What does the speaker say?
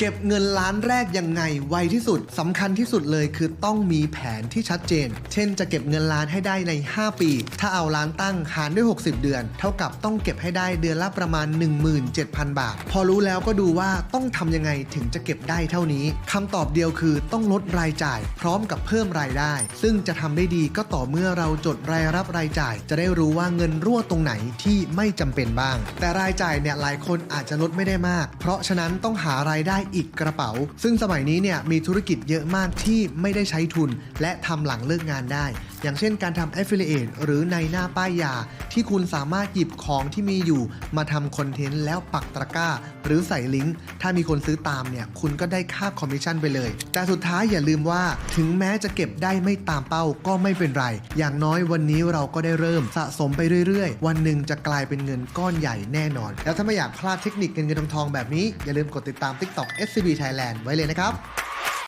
เก็บเงินล้านแรกยังไงไวที่สุดสำคัญที่สุดเลยคือต้องมีแผนที่ชัดเจน เช่นจะเก็บเงินล้านให้ได้ใน 5 ปี ถ้าเอาล้านตั้งหารด้วย 60 เดือน เท่ากับต้องเก็บให้ได้เดือนละประมาณ 17,000 บาท พอรู้แล้วก็ดูว่าต้องทำยังไงถึงจะเก็บได้เท่านี้คำตอบเดียวคือต้องลดรายจ่าย พร้อมกับเพิ่มรายได้ ซึ่งจะทำได้ดีก็ต่อเมื่อเราจดรายรับรายจ่าย จะได้รู้ว่าเงินรั่วตรงไหนที่ไม่จำเป็นบ้าง แต่รายจ่ายเนี่ยหลายคนอาจจะลดไม่ได้มาก เพราะฉะนั้นต้องหารายได้อีกกระเป๋า ซึ่งสมัยนี้เนี่ยมีธุรกิจเยอะมากที่ไม่ได้ใช้ทุน และทำหลังเลิกงานได้อย่างเช่นการทำ affiliate หรือในหน้าป้ายยา ที่คุณสามารถหยิบของที่มีอยู่ มาทำคอนเทนต์แล้วปักตะกร้า หรือใส่ลิงก์ ถ้ามีคนซื้อตามเนี่ย คุณก็ได้ค่าคอมมิชชั่นไปเลย แต่สุดท้ายอย่าลืมว่า ถึงแม้จะเก็บได้ไม่ตามเป้าก็ไม่เป็นไร อย่างน้อยวันนี้เราก็ได้เริ่มสะสมไปเรื่อยๆ วันหนึ่งจะกลายเป็นเงินก้อนใหญ่แน่นอน แล้วถ้าไม่อยากพลาดเทคนิคเงินเงินทองทองแบบนี้อย่าลืมกดติดตาม TikTok SCB Thailand ไว้เลยนะครับ